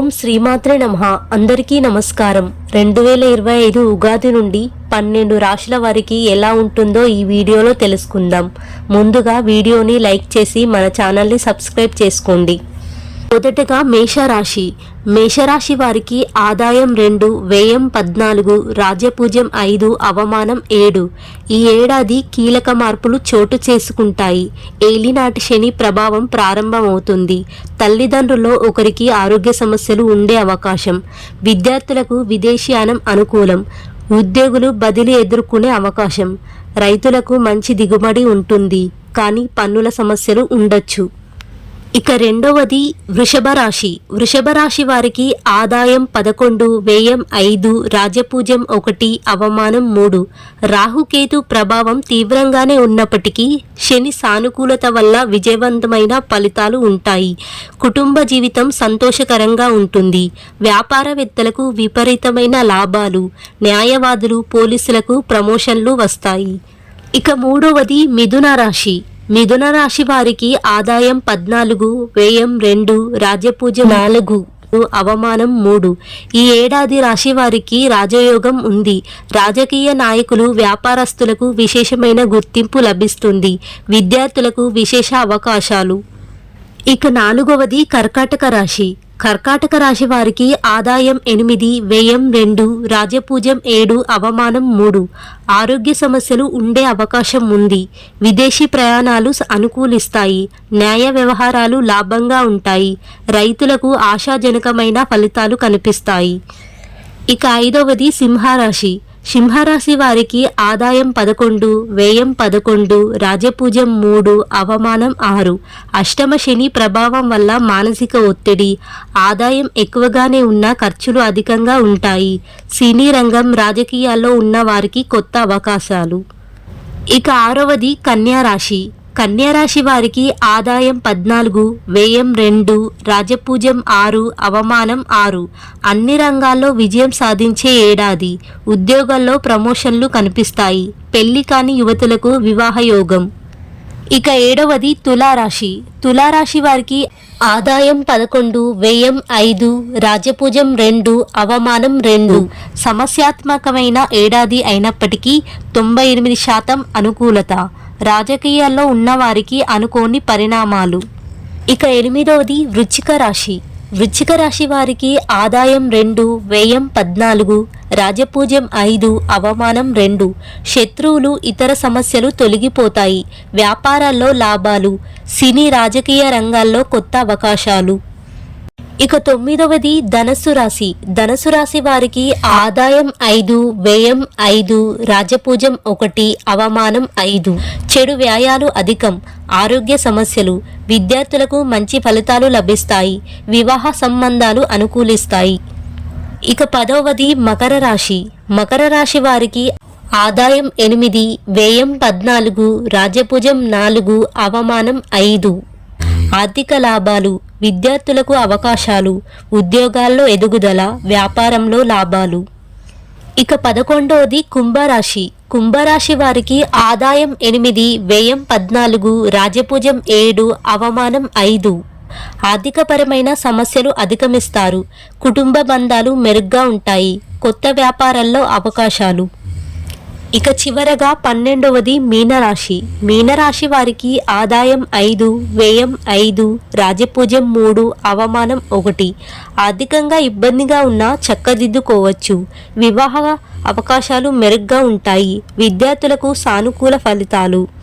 ఓం శ్రీమాత్రే నమ. అందరికీ నమస్కారం. రెండు వేల ఇరవై ఐదు ఉగాది నుండి పన్నెండు రాశుల వారికి ఎలా ఉంటుందో ఈ వీడియోలో తెలుసుకుందాం. ముందుగా వీడియోని లైక్ చేసి మన ఛానల్ని సబ్స్క్రైబ్ చేసుకోండి. మొదటగా మేషరాశి. మేషరాశి వారికి ఆదాయం రెండు వ్యయం పద్నాలుగు రాజ్యపూజ్యం ఐదు అవమానం ఏడు. ఈ ఏడాది కీలక మార్పులు చోటు చేసుకుంటాయి. ఏలినాటి శని ప్రభావం ప్రారంభమవుతుంది. తల్లిదండ్రుల్లో ఒకరికి ఆరోగ్య సమస్యలు ఉండే అవకాశం. విద్యార్థులకు విదేశీయానం అనుకూలం. ఉద్యోగులు బదిలీ ఎదుర్కొనే అవకాశం. రైతులకు మంచి దిగుబడి ఉంటుంది. కానీ పన్నుల సమస్యలు ఉండొచ్చు. ఇక రెండవది వృషభ రాశి. వృషభ రాశి వారికి ఆదాయం పదకొండు వ్యయం ఐదు రాజపూజ్యం ఒకటి అవమానం మూడు. రాహుకేతు ప్రభావం తీవ్రంగానే ఉన్నప్పటికీ శని సానుకూలత వల్ల విజయవంతమైన ఫలితాలు ఉంటాయి. కుటుంబ జీవితం సంతోషకరంగా ఉంటుంది. వ్యాపారవేత్తలకు విపరీతమైన లాభాలు న్యాయవాదులు పోలీసులకు ప్రమోషన్లు వస్తాయి. ఇక మూడవది మిథున రాశి. మిథున రాశి వారికి ఆదాయం పద్నాలుగు వ్యయం రెండు రాజ్యపూజ నాలుగు అవమానం మూడు. ఈ ఏడాది రాశి వారికి రాజయోగం ఉంది. రాజకీయ నాయకులు వ్యాపారస్తులకు విశేషమైన గుర్తింపు లభిస్తుంది. విద్యార్థులకు విశేష అవకాశాలు. ఇక నాలుగవది కర్కాటక రాశి. కర్కాటక రాశి వారికి ఆదాయం ఎనిమిది వ్యయం రెండు రాజపూజం ఏడు అవమానం మూడు. ఆరోగ్య సమస్యలు ఉండే అవకాశం ఉంది. విదేశీ ప్రయాణాలు అనుకూలిస్తాయి. న్యాయ వ్యవహారాలు లాభంగా ఉంటాయి. రైతులకు ఆశాజనకమైన ఫలితాలు కనిపిస్తాయి. ఇక ఐదవది సింహరాశి. సింహరాశి వారికి ఆదాయం పదకొండు వ్యయం పదకొండు రాజపూజం మూడు అవమానం ఆరు. అష్టమ శని ప్రభావం వల్ల మానసిక ఒత్తిడి ఆదాయం ఎక్కువగానే ఉన్న ఖర్చులు అధికంగా ఉంటాయి. సినీ రంగం రాజకీయాల్లో ఉన్న వారికి కొత్త అవకాశాలు. ఇక ఆరవది కన్యా కన్యారాశి వారికి ఆదాయం పద్నాలుగు వ్యయం రెండు రాజపూజ్యం ఆరు అవమానం ఆరు. అన్ని రంగాల్లో విజయం సాధించే ఏడాది. ఉద్యోగాల్లో ప్రమోషన్లు కనిపిస్తాయి. పెళ్ళి కాని యువతులకు వివాహయోగం ఇక ఏడవది తులారాశి. తులారాశి వారికి ఆదాయం పదకొండు వ్యయం ఐదు రాజపూజం రెండు అవమానం రెండు. సమస్యాత్మకమైన ఏడాది అయినప్పటికీ తొంభై ఎనిమిది శాతం అనుకూలత. రాజకీయాల్లో ఉన్నవారికి అనుకోని పరిణామాలు. ఇక ఎనిమిదవది వృచ్చిక రాశి. వృచ్చిక రాశి వారికి ఆదాయం రెండు వ్యయం పద్నాలుగు రాజపూజ్యం ఐదు అవమానం రెండు. శత్రువులు ఇతర సమస్యలు తొలగిపోతాయి. వ్యాపారాల్లో లాభాలు. సినీ రాజకీయ రంగాల్లో కొత్త అవకాశాలు. ఇక తొమ్మిదవది ధనస్సు రాశి. ధనస్సు రాశి వారికి ఆదాయం ఐదు వ్యయం ఐదు రాజపూజం ఒకటి అవమానం ఐదు. చెడు వ్యాయాలు అధికం. ఆరోగ్య సమస్యలు. విద్యార్థులకు మంచి ఫలితాలు లభిస్తాయి. వివాహ సంబంధాలు అనుకూలిస్తాయి. ఇక పదవది మకర రాశి. మకర రాశి వారికి ఆదాయం ఎనిమిది వ్యయం పద్నాలుగు రాజపూజం నాలుగు అవమానం ఐదు. ఆర్థిక లాభాలు. విద్యార్థులకు అవకాశాలు ఉద్యోగాల్లో ఎదుగుదల వ్యాపారంలో లాభాలు. ఇక పదకొండవది కుంభరాశి. కుంభరాశి వారికి ఆదాయం ఎనిమిది వ్యయం పద్నాలుగు రాజపూజం ఏడు అవమానం ఐదు. ఆర్థికపరమైన సమస్యలు అధిగమిస్తారు. కుటుంబ బంధాలు మెరుగ్గా ఉంటాయి. కొత్త వ్యాపారాల్లో అవకాశాలు. ఇక చివరగా పన్నెండవది మీనరాశి. మీనరాశి వారికి ఆదాయం ఐదు వ్యయం ఐదు రాజపూజ్యం మూడు అవమానం ఒకటి. ఆర్థికంగా ఇబ్బందిగా ఉన్నా చక్కదిద్దుకోవచ్చు. వివాహ అవకాశాలు మెరుగ్గా ఉంటాయి. విద్యార్థులకు సానుకూల ఫలితాలు.